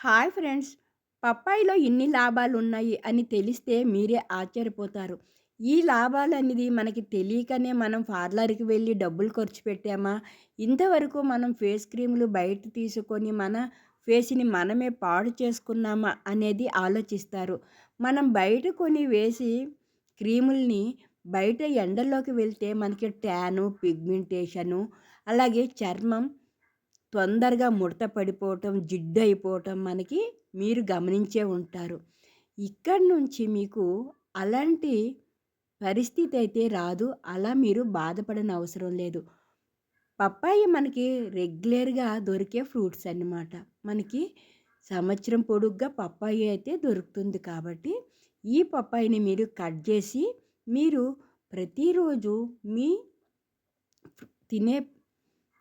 Hi friends. పప్పాయిలో ఇన్ని లాభాలు ఉన్నాయి అని తెలిస్తే మీరే ఆశ్చర్యపోతారు. ఈ లాభాలు అనేది మనకి తెలియకనే మనం పార్లర్కి వెళ్ళి డబ్బులు ఖర్చు పెట్టామా? ఇంతవరకు మనం ఫేస్ క్రీములు బయట తీసుకొని మన ఫేస్ని మనమే పాడు చేసుకున్నామా అనేది ఆలోచిస్తారు. మనం బయట కొని వేసి క్రీముల్ని బయట ఎండల్లోకి వెళ్తే మనకి ట్యాను పిగ్మెంటేషను అలాగే చర్మం తొందరగా ముడత పడిపోవటం జిడ్డు అయిపోవటం మనకి మీరు గమనించే ఉంటారు. ఇక్కడి నుంచి మీకు అలాంటి పరిస్థితి అయితే రాదు. అలా మీరు బాధపడని అవసరం లేదు. పప్పాయి మనకి రెగ్యులర్గా దొరికే ఫ్రూట్స్ అన్నమాట. మనకి సంవత్సరం పొడుగ్గా పప్పాయి అయితే దొరుకుతుంది కాబట్టి ఈ పప్పాయిని మీరు కట్ చేసి మీరు ప్రతిరోజు మీ తినే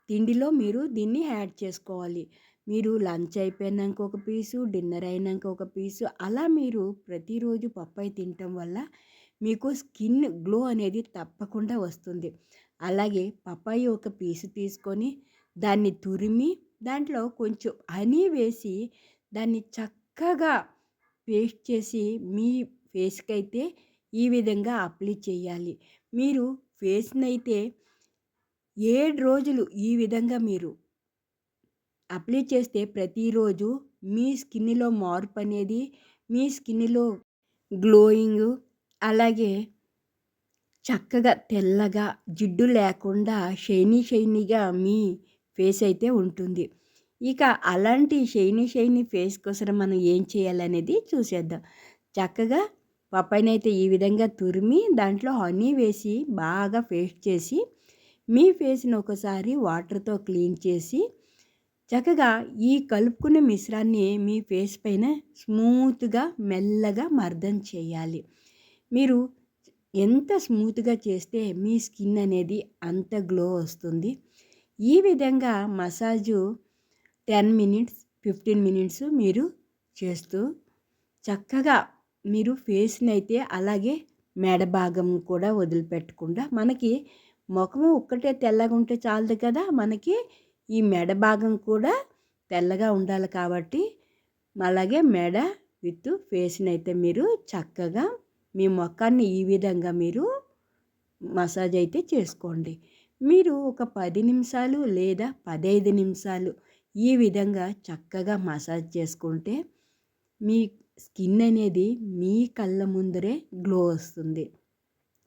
తిండిలో మీరు దీన్ని యాడ్ చేసుకోవాలి. మీరు లంచ్ అయిపోయినాక ఒక పీసు డిన్నర్ అయినాక ఒక పీసు అలా మీరు ప్రతిరోజు పప్పాయి తినటం వల్ల మీకు స్కిన్ గ్లో అనేది తప్పకుండా వస్తుంది. అలాగే పప్పాయి ఒక పీసు తీసుకొని దాన్ని తురిమి దాంట్లో కొంచెం హనీ వేసి దాన్ని చక్కగా పేస్ట్ చేసి మీ ఫేస్కి అయితే ఈ విధంగా అప్లై చేయాలి. మీరు ఫేస్ని అయితే ఏడు రోజులు ఈ విధంగా మీరు అప్లై చేస్తే ప్రతిరోజు మీ స్కిన్లో మార్పు అనేది మీ స్కిన్లో గ్లోయింగ్ అలాగే చక్కగా తెల్లగా జిడ్డు లేకుండా షైనీ షైనీగా మీ ఫేస్ అయితే ఉంటుంది. ఇక అలాంటి షైనీ షైనీ ఫేస్ కోసం మనం ఏం చేయాలనేది చూసేద్దాం. చక్కగా పప్పైనైతే ఈ విధంగా తురిమి దాంట్లో హనీ వేసి బాగా పేస్ట్ చేసి మీ ఫేస్ని ఒకసారి వాటర్తో క్లీన్ చేసి చక్కగా ఈ కలుపుకునే మిశ్రాన్ని మీ ఫేస్ పైన స్మూత్గా మెల్లగా మర్దం చేయాలి. మీరు ఎంత స్మూత్గా చేస్తే మీ స్కిన్ అనేది అంత గ్లో వస్తుంది. ఈ విధంగా massage ten minutes fifteen minutes మీరు చేస్తూ చక్కగా మీరు ఫేస్ని అయితే అలాగే మెడ భాగం కూడా వదిలిపెట్టకుండా మనకి ముఖము ఒక్కటే తెల్లగా ఉంటే చాలదు కదా? మనకి ఈ మెడ భాగం కూడా తెల్లగా ఉండాలి కాబట్టి అలాగే మెడ విత్ ఫేస్ని అయితే మీరు చక్కగా మీ ముఖాన్ని ఈ విధంగా మీరు మసాజ్ అయితే చేసుకోండి. మీరు ఒక పది నిమిషాలు లేదా పదహైదు నిమిషాలు ఈ విధంగా చక్కగా మసాజ్ చేసుకుంటే మీ స్కిన్ అనేది మీ కళ్ళ ముందరే గ్లో వస్తుంది.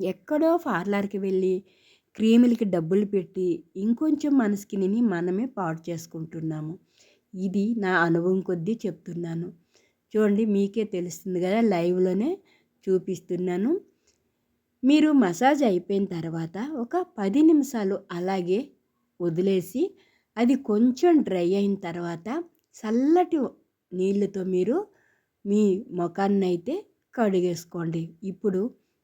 ఎక్కడో పార్లర్కి వెళ్ళి క్రీములకి డబ్బులు పెట్టి ఇంకొంచెం మన స్కిన్ని మనమే పాడు చేసుకుంటున్నాము. ఇది నా అనుభవం కొద్దీ చెప్తున్నాను. చూడండి మీకే తెలుస్తుంది కదా లైవ్లోనే చూపిస్తున్నాను. మీరు మసాజ్ అయిపోయిన తర్వాత ఒక పది నిమిషాలు అలాగే వదిలేసి అది కొంచెం డ్రై అయిన తర్వాత చల్లటి నీళ్ళతో మీరు మీ ముఖాన్ని అయితే కడిగేసుకోండి. ఇప్పుడు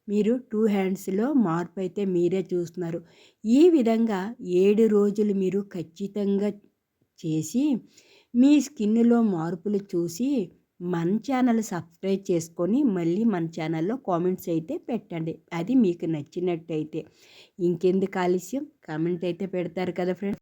మీరు టూ హ్యాండ్స్లో మార్పు అయితే మీరే చూస్తున్నారు. ఈ విధంగా ఏడు రోజులు మీరు ఖచ్చితంగా చేసి మీ స్కిన్లో మార్పులు చూసి మన ఛానల్ సబ్స్క్రైబ్ చేసుకొని మళ్ళీ మన ఛానల్లో కామెంట్స్ అయితే పెట్టండి. అది మీకు నచ్చినట్టయితే. ఇంకెందుకు ఆలస్యం? కామెంట్ అయితే పెడతారు కదా ఫ్రెండ్స్.